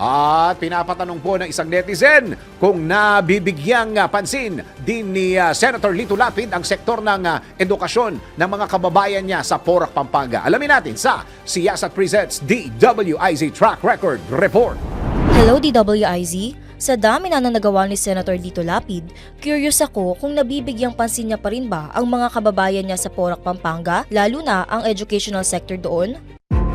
At pinapatanong po ng isang netizen kung nabibigyang ah, pansin din ni ah, Senator Lito Lapid ang sektor ng ah, edukasyon ng mga kababayan niya sa Porac, Pampanga. Alamin natin sa Siyasat Presents DWIZ Track Record Report. Hello DWIZ! Sa dami na nang nagawa ni Senator Dito Lapid, curious ako kung nabibigyang pansin niya pa rin ba ang mga kababayan niya sa Porac, Pampanga, lalo na ang educational sector doon?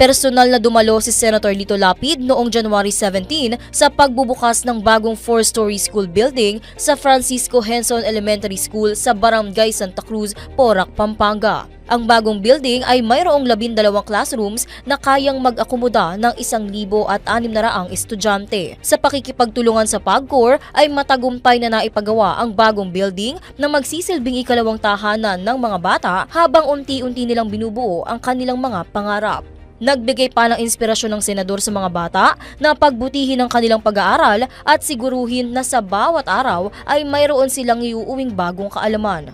personal na dumalo si Senator Lito Lapid noong January 17 sa pagbubukas ng bagong four-story school building sa Francisco Henson Elementary School sa Barangay Santa Cruz, Porac, Pampanga. Ang bagong building ay mayroong labindalawang classrooms na kayang mag-akomoda ng isang libo at anim na raang estudyante. Sa pakikipagtulungan sa PAGCOR ay matagumpay na naipagawa ang bagong building na magsisilbing ikalawang tahanan ng mga bata habang unti-unti nilang binubuo ang kanilang mga pangarap. Nagbigay pa ng inspirasyon ng senador sa mga bata na pagbutihin ang kanilang pag-aaral at siguruhin na sa bawat araw ay mayroon silang iuuwing bagong kaalaman.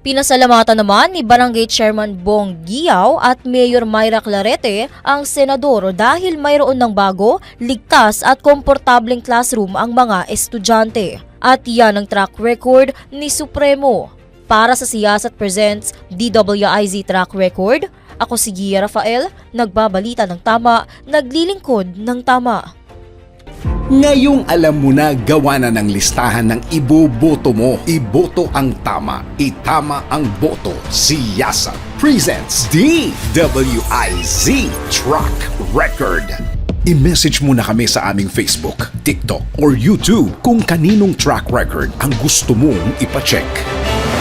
Pinasalamatan naman ni Barangay Chairman Bong Giaw at Mayor Myra Clarete ang senador dahil mayroon ng bago, ligtas at komportableng classroom ang mga estudyante. At yan ang track record ni Supremo. Para sa Siyasat Presents DWIZ Track Record, ako si Gia Rafael, nagbabalita ng tama, naglilingkod ng tama. Ngayong alam mo na gawa na ng listahan ng iboboto mo. Iboto ang tama. Itama ang boto. Siyasat presents DWIZ Truck Record. I-message mo na kami sa aming Facebook, TikTok, or YouTube kung kaninong track record ang gusto mong ipacheck.